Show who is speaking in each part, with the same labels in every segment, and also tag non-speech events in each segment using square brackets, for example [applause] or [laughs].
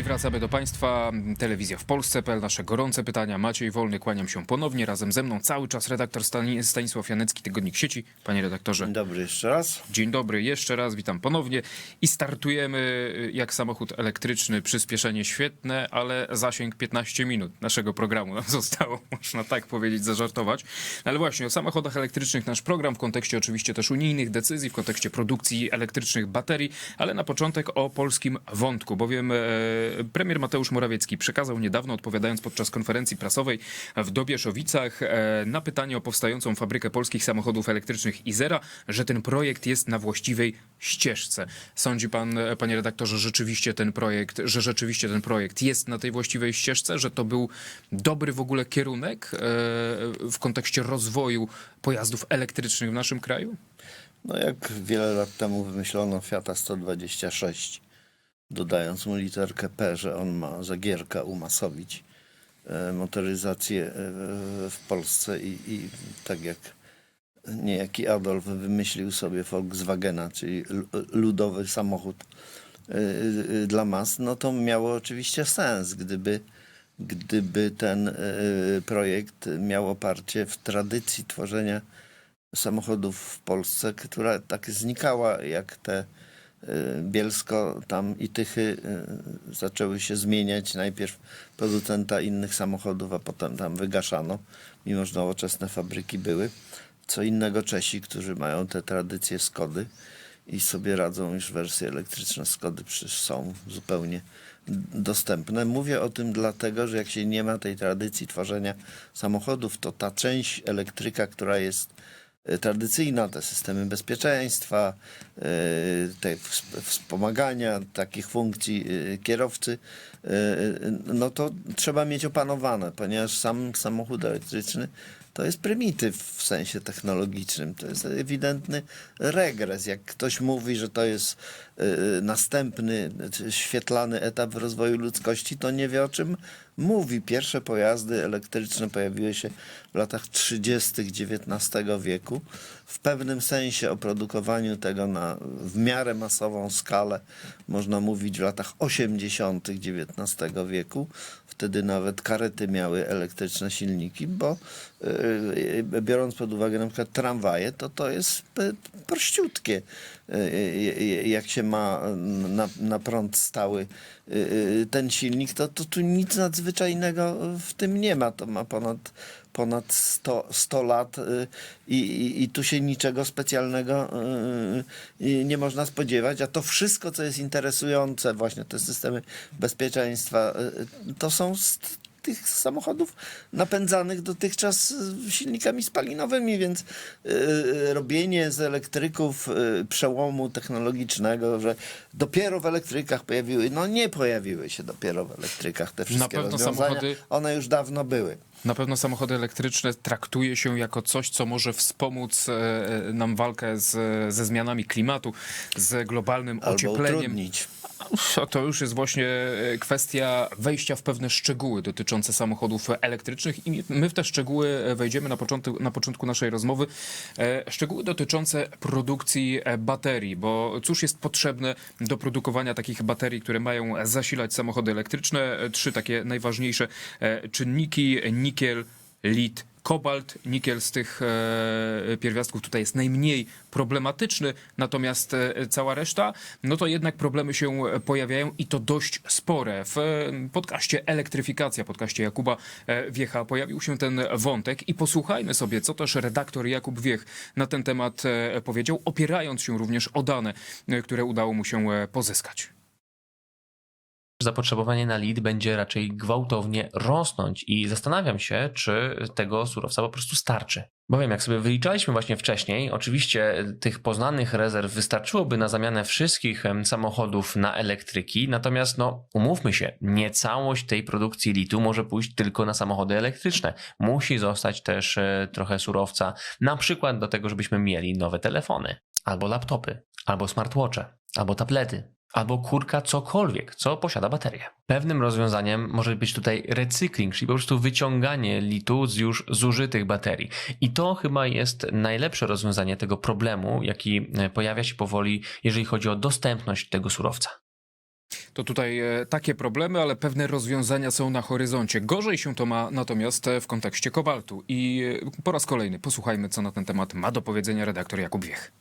Speaker 1: I wracamy do Państwa. Telewizja w Polsce.pl. Nasze gorące pytania. Maciej Wolny, kłaniam się ponownie. Razem ze mną cały czas redaktor Stani- Stanisław Janecki, Tygodnik Sieci. Panie redaktorze,
Speaker 2: Dzień dobry jeszcze raz.
Speaker 1: dzień dobry, jeszcze raz witam ponownie. I startujemy y, jak samochód elektryczny. Przyspieszenie świetne, ale zasięg 15 minut naszego programu nam [laughs] zostało, można tak powiedzieć, zażartować. Ale właśnie o samochodach elektrycznych nasz program w kontekście oczywiście też unijnych decyzji, w kontekście produkcji elektrycznych baterii, ale na początek o polskim wątku, bowiem e, premier Mateusz Morawiecki przekazał niedawno, odpowiadając podczas konferencji prasowej w Dobieszowicach e, na pytanie o powstającą fabrykę polskich samochodów elektrycznych Izera, że ten projekt jest na właściwej ścieżce. Sądzi pan, e, panie redaktorze, rzeczywiście ten projekt, że rzeczywiście ten projekt jest na tej właściwej ścieżce, że to był dobry w ogóle kierunek e, w kontekście rozwoju pojazdów elektrycznych w naszym kraju?
Speaker 2: No jak wiele lat temu wymyślono Fiata 126, dodając mu literkę P, że on ma zagierka umasowić e, motoryzację e, w Polsce i, i tak jak niejaki Adolf wymyślił sobie Volkswagena, czyli ludowy samochód e, dla mas, no to miało oczywiście sens, gdyby, gdyby ten projekt miał oparcie w tradycji tworzenia samochodów w Polsce, która tak znikała, jak te Bielsko tam i Tychy y, zaczęły się zmieniać. Najpierw producenta innych samochodów, a potem tam wygaszano, mimo że nowoczesne fabryki były. Co innego Czesi, którzy mają te tradycje Skody i sobie radzą, już wersje elektryczne Skody przecież są zupełnie dostępne. Mówię o tym dlatego, że jak się nie ma tej tradycji tworzenia samochodów, to ta część elektryka, która jest tradycyjna, te systemy bezpieczeństwa, e, te ws- wspomagania takich funkcji e, kierowcy, no to trzeba mieć opanowane, ponieważ sam samochód elektryczny to jest prymityw w sensie technologicznym. To jest ewidentny regres. Jak ktoś mówi, że to jest następny e, świetlany etap w rozwoju ludzkości, to nie wie o czym mówi. Pierwsze pojazdy elektryczne pojawiły się w latach 30. XIX wieku. W pewnym sensie o produkowaniu tego na w miarę masową skalę można mówić w latach 80. XIX wieku. Wtedy nawet karety miały elektryczne silniki, bo yy, biorąc pod uwagę na przykład tramwaje, to to jest prościutkie. Yy, jak się ma na, na prąd stały ten silnik, to, to tu nic nadzwyczajnego w tym nie ma. To ma ponad, ponad 100, 100 lat i, i, i tu się niczego specjalnego nie można spodziewać, a to wszystko, co jest interesujące, właśnie te systemy bezpieczeństwa, to są tych samochodów napędzanych dotychczas y, silnikami spalinowymi, więc y, robienie z elektryków y, przełomu technologicznego, że dopiero w elektrykach pojawiły, no nie pojawiły się dopiero w elektrykach te wszystkie
Speaker 1: pewno
Speaker 2: rozwiązania,
Speaker 1: samochody-
Speaker 2: one już dawno były.
Speaker 1: Na pewno samochody elektryczne traktuje się jako coś, co może wspomóc e, nam walkę z, ze zmianami klimatu, z globalnym
Speaker 2: Albo
Speaker 1: ociepleniem.
Speaker 2: utrudnić.
Speaker 1: To już jest właśnie e, kwestia wejścia w pewne szczegóły dotyczące samochodów elektrycznych i my w te szczegóły wejdziemy na początku, na początku naszej rozmowy. E, Szczegóły dotyczące produkcji e, baterii, bo cóż jest potrzebne do produkowania takich baterii, które mają zasilać samochody elektryczne? E, Trzy takie najważniejsze e, czynniki, nikiel, lit, kobalt, nikiel z tych e, pierwiastków tutaj jest najmniej problematyczny, natomiast e, cała reszta, no to jednak problemy się pojawiają i to dość spore. W e, podcaście Elektryfikacja, podcaście Jakuba Wiecha pojawił się ten wątek i posłuchajmy sobie, co też redaktor Jakub Wiech na ten temat powiedział, opierając się również o dane, które udało mu się pozyskać.
Speaker 3: Zapotrzebowanie na lid będzie raczej gwałtownie rosnąć i zastanawiam się, czy tego surowca po prostu starczy. Bowiem, jak sobie wyliczaliśmy właśnie wcześniej, oczywiście tych poznanych rezerw wystarczyłoby na zamianę wszystkich samochodów na elektryki, natomiast no, umówmy się, nie całość tej produkcji litu może pójść tylko na samochody elektryczne. Musi zostać też e, trochę surowca, na przykład do tego, żebyśmy mieli nowe telefony, albo laptopy, albo smartwatche, albo tablety, albo kurka cokolwiek, co posiada baterię. Pewnym rozwiązaniem może być tutaj recykling, czyli po prostu wyciąganie litu z już zużytych baterii. I to chyba jest najlepsze rozwiązanie tego problemu, jaki e, pojawia się powoli, jeżeli chodzi o dostępność tego surowca.
Speaker 1: To tutaj e, takie problemy, ale pewne rozwiązania są na horyzoncie. Gorzej się to ma natomiast e, w kontekście kobaltu. I po raz kolejny posłuchajmy, co na ten temat ma do powiedzenia redaktor Jakub Wiech.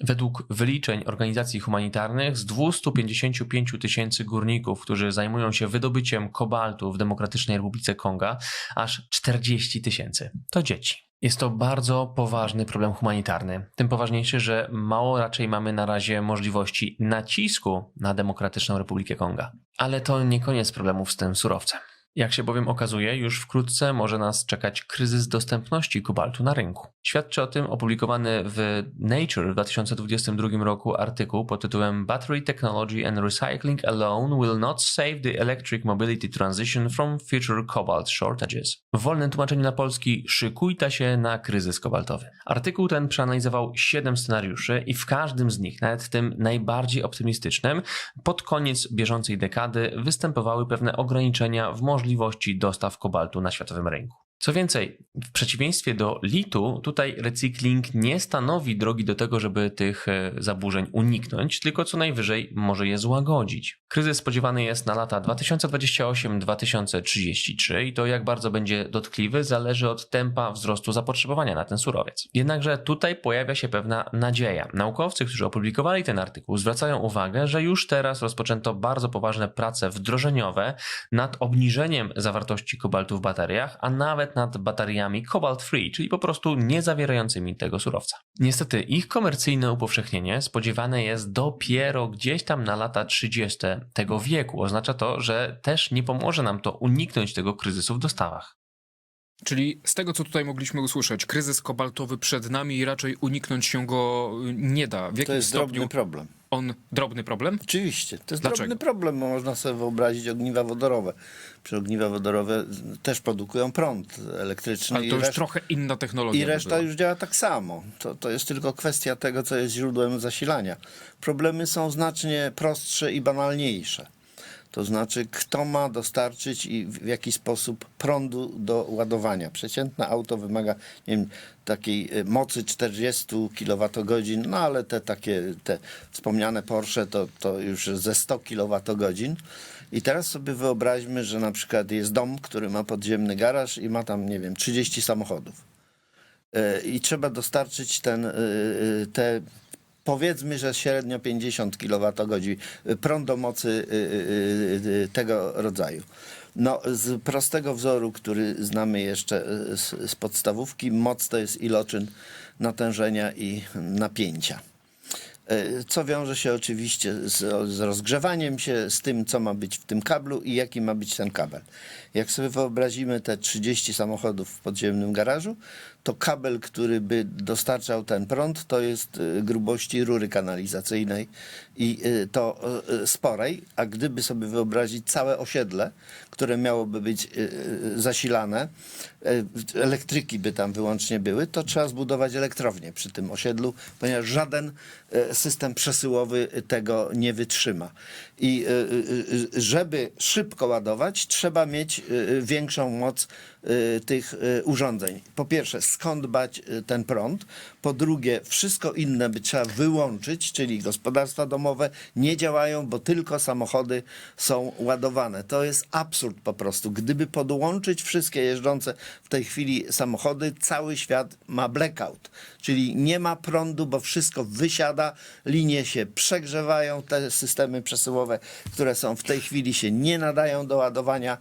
Speaker 3: Według wyliczeń organizacji humanitarnych z 255 tysięcy górników, którzy zajmują się wydobyciem kobaltu w Demokratycznej Republice Konga, aż 40 tysięcy to dzieci. Jest to bardzo poważny problem humanitarny. Tym poważniejszy, że mało raczej mamy na razie możliwości nacisku na Demokratyczną Republikę Konga. Ale to nie koniec problemów z tym surowcem. Jak się bowiem okazuje, już wkrótce może nas czekać kryzys dostępności kobaltu na rynku. Świadczy o tym opublikowany w Nature w 2022 roku artykuł pod tytułem Battery Technology and Recycling Alone Will Not Save the Electric Mobility Transition from Future Cobalt Shortages. W wolnym tłumaczeniu na polski szykujta się na kryzys kobaltowy. Artykuł ten przeanalizował 7 scenariuszy i w każdym z nich, nawet tym najbardziej optymistycznym, pod koniec bieżącej dekady występowały pewne ograniczenia w możliwości dostaw kobaltu na światowym rynku. Co więcej, w przeciwieństwie do litu, tutaj recykling nie stanowi drogi do tego, żeby tych e, zaburzeń uniknąć, tylko co najwyżej może je złagodzić. Kryzys spodziewany jest na lata 2028-2033 i to jak bardzo będzie dotkliwy zależy od tempa wzrostu zapotrzebowania na ten surowiec. Jednakże tutaj pojawia się pewna nadzieja. Naukowcy, którzy opublikowali ten artykuł, zwracają uwagę, że już teraz rozpoczęto bardzo poważne prace wdrożeniowe nad obniżeniem zawartości kobaltu w bateriach, a nawet nad bateriami cobalt free, czyli po prostu nie zawierającymi tego surowca. Niestety ich komercyjne upowszechnienie spodziewane jest dopiero gdzieś tam na lata 30 tego wieku. Oznacza to, że też nie pomoże nam to uniknąć tego kryzysu w dostawach.
Speaker 1: Czyli z tego, co tutaj mogliśmy usłyszeć, kryzys kobaltowy przed nami i raczej uniknąć się go y, nie da. W
Speaker 2: To
Speaker 1: jakim
Speaker 2: jest
Speaker 1: stopniu
Speaker 2: drobny problem.
Speaker 1: On drobny problem?
Speaker 2: Oczywiście, to jest
Speaker 1: Dlaczego?
Speaker 2: drobny problem, bo można sobie wyobrazić ogniwa wodorowe. Przy ogniwa wodorowe też produkują prąd elektryczny
Speaker 1: Ale to już
Speaker 2: reszt-
Speaker 1: trochę inna technologia.
Speaker 2: i reszta już działa tak samo. To, to jest tylko kwestia tego, co jest źródłem zasilania. Problemy są znacznie prostsze i banalniejsze. To znaczy, kto ma dostarczyć i w jaki sposób prądu do ładowania. Przeciętne auto wymaga nie wiem, takiej y, mocy 40 kWh, no ale te takie te wspomniane Porsche to, to już ze 100 kWh. I teraz sobie wyobraźmy, że na przykład jest dom, który ma podziemny garaż i ma tam, nie wiem, 30 samochodów. E, I trzeba dostarczyć ten, y, y, te powiedzmy, że średnio 50 kWh prąd do mocy y, y, y, tego rodzaju. No, z prostego wzoru, który znamy jeszcze y, z, z podstawówki, moc to jest iloczyn natężenia i napięcia. Co wiąże się oczywiście z, z rozgrzewaniem się, z tym, co ma być w tym kablu i jaki ma być ten kabel. Jak sobie wyobrazimy te 30 samochodów w podziemnym garażu, to kabel, który by dostarczał ten prąd, to jest e, grubości rury kanalizacyjnej i e, to e, sporej, a gdyby sobie wyobrazić całe osiedle, które miałoby być zasilane, elektryki by tam wyłącznie były, to trzeba zbudować elektrownię przy tym osiedlu, ponieważ żaden system przesyłowy tego nie wytrzyma. I żeby szybko ładować, trzeba mieć większą moc tych e, urządzeń. Po pierwsze, skąd bać e, ten prąd? Po drugie, wszystko inne by trzeba wyłączyć, czyli gospodarstwa domowe nie działają, bo tylko samochody są ładowane. To jest absurd po prostu. Gdyby podłączyć wszystkie jeżdżące w tej chwili samochody, cały świat ma blackout. Czyli nie ma prądu, bo wszystko wysiada, linie się przegrzewają, te systemy przesyłowe, które są w tej chwili się nie nadają do ładowania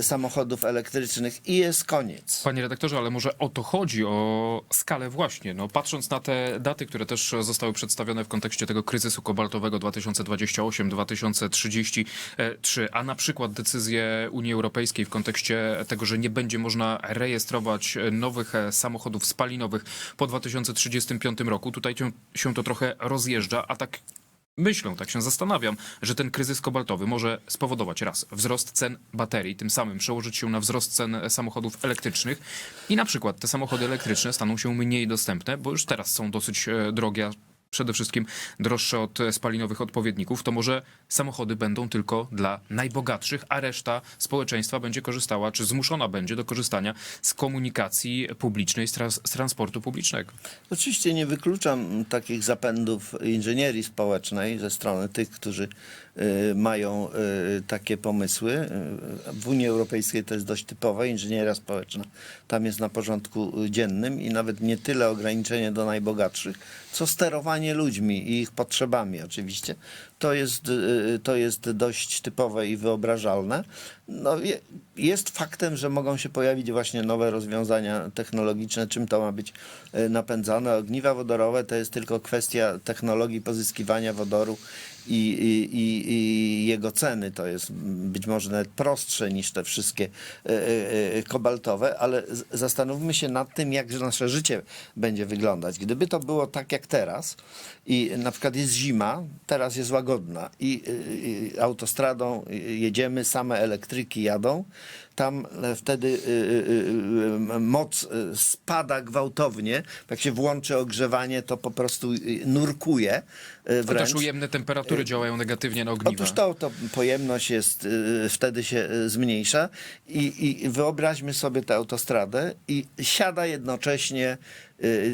Speaker 2: samochodów elektrycznych i jest koniec.
Speaker 1: Panie redaktorze, ale może o to chodzi, o skalę właśnie. No, patrząc na te daty, które też zostały przedstawione w kontekście tego kryzysu kobaltowego 2028-2033, a na przykład decyzję Unii Europejskiej w kontekście tego, że nie będzie można rejestrować nowych samochodów spalinowych po 2035 roku, tutaj się to trochę rozjeżdża, a tak Myślę, tak się zastanawiam, że ten kryzys kobaltowy może spowodować raz wzrost cen baterii, tym samym przełożyć się na wzrost cen samochodów elektrycznych i na przykład te samochody elektryczne staną się mniej dostępne, bo już teraz są dosyć e, drogie, przede wszystkim droższe od e, spalinowych odpowiedników, to może samochody będą tylko dla najbogatszych, a reszta społeczeństwa będzie korzystała, czy zmuszona będzie do korzystania z komunikacji publicznej, z, trans- z transportu publicznego.
Speaker 2: Oczywiście nie wykluczam takich zapędów inżynierii społecznej ze strony tych, którzy y, mają y, takie pomysły. W Unii Europejskiej to jest dość typowe, inżynieria społeczna tam jest na porządku dziennym i nawet nie tyle ograniczenie do najbogatszych, co sterowanie ludźmi i ich potrzebami oczywiście. To jest, y, to jest dość typowe i wyobrażalne. No, je- jest faktem, że mogą się pojawić właśnie nowe rozwiązania technologiczne, czym to ma być y, napędzane. Ogniwa wodorowe to jest tylko kwestia technologii pozyskiwania wodoru i, i, i, jego ceny. To jest być może nawet prostsze niż te wszystkie y, y, y, kobaltowe, ale zastanówmy się nad tym, jak nasze życie będzie wyglądać. Gdyby to było tak jak teraz i na przykład jest zima, teraz jest łagodna i autostradą jedziemy, same elektryki jadą, tam e, wtedy y, y, y, moc spada gwałtownie. Jak się włączy ogrzewanie, to po prostu nurkuje wręcz.
Speaker 1: też ujemne temperatury działają negatywnie na ogniwa.
Speaker 2: Otóż to, to pojemność jest, wtedy się zmniejsza i, i wyobraźmy sobie tę autostradę i siada jednocześnie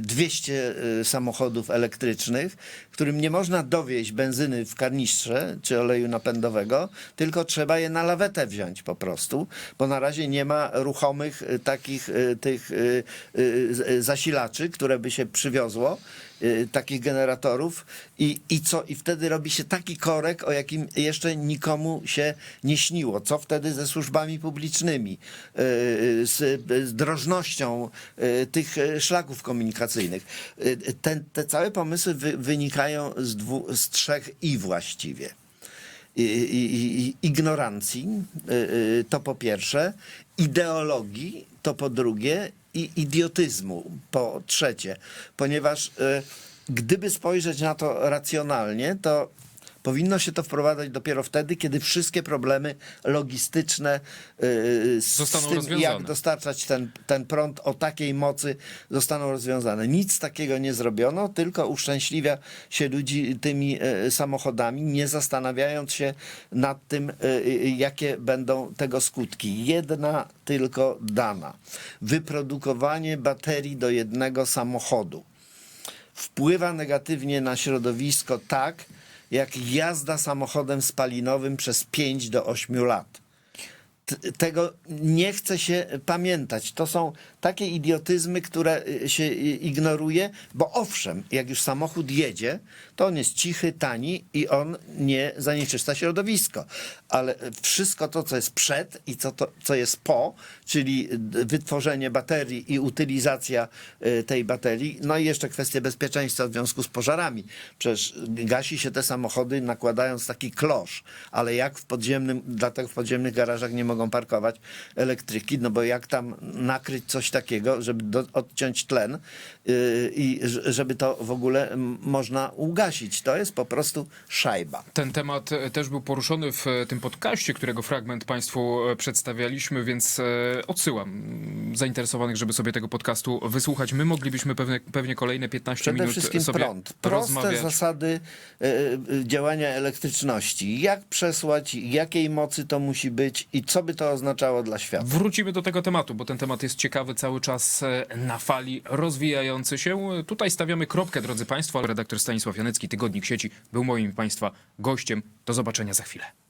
Speaker 2: 200 y, samochodów elektrycznych, którym nie można dowieść benzyny w karnistrze czy oleju napędowego, tylko trzeba je na lawetę wziąć po prostu, bo na razie nie ma ruchomych y, takich y, tych zasilaczy, które by się przywiozło takich generatorów i, i co? I wtedy robi się taki korek, o jakim jeszcze nikomu się nie śniło. Co wtedy ze służbami publicznymi, y, z, z drożnością y, tych y, szlaków komunikacyjnych. Y, Ten, te całe pomysły wy, wynikają z, z trzech i właściwie. I, i, ignorancji, y, y, to po pierwsze, ideologii, to po drugie, i idiotyzmu, po trzecie. Ponieważ y, gdyby spojrzeć na to racjonalnie, to powinno się to wprowadzać dopiero wtedy, kiedy wszystkie problemy logistyczne y, z
Speaker 1: Zostaną
Speaker 2: tym,
Speaker 1: rozwiązane.
Speaker 2: jak dostarczać ten, ten prąd o takiej mocy zostaną rozwiązane. Nic takiego nie zrobiono, tylko uszczęśliwia się ludzi tymi e, samochodami, nie zastanawiając się nad tym, jakie będą tego skutki. Jedna tylko dana. Wyprodukowanie baterii do jednego samochodu wpływa negatywnie na środowisko tak, jak jazda samochodem spalinowym przez 5 do 8 lat. T- Tego nie chce się pamiętać. To są takie idiotyzmy, które y, się y, ignoruje, bo owszem, jak już samochód jedzie, to on jest cichy, tani i on nie zanieczyszcza środowisko. Ale wszystko to, co jest przed i co, to, co jest po, czyli d- wytworzenie baterii i utylizacja y, tej baterii, no i jeszcze kwestie bezpieczeństwa w związku z pożarami. Przecież gasi się te samochody nakładając taki klosz, ale jak w podziemnym, dlatego w podziemnych garażach nie mogą parkować elektryki, no bo jak tam nakryć coś takiego, żeby do, odciąć tlen i żeby to w ogóle można ugasić. To jest po prostu szajba.
Speaker 1: Ten temat e, też był poruszony w e, tym podcaście, którego fragment Państwu e, przedstawialiśmy, więc e, odsyłam zainteresowanych, żeby sobie tego podcastu wysłuchać. My moglibyśmy pewnie, pewnie kolejne 15
Speaker 2: Przede
Speaker 1: minut
Speaker 2: wszystkim
Speaker 1: sobie
Speaker 2: prąd. Proste
Speaker 1: rozmawiać.
Speaker 2: zasady e, e, działania elektryczności. Jak przesłać, jakiej mocy to musi być i co by to oznaczało dla świata.
Speaker 1: Wrócimy do tego tematu, bo ten temat jest ciekawy, cały czas e, na fali, rozwijający się. Tutaj stawiamy kropkę, drodzy Państwo. Redaktor Stanisław Janecki, Tygodnik Sieci, był moim Państwa gościem. Do zobaczenia za chwilę.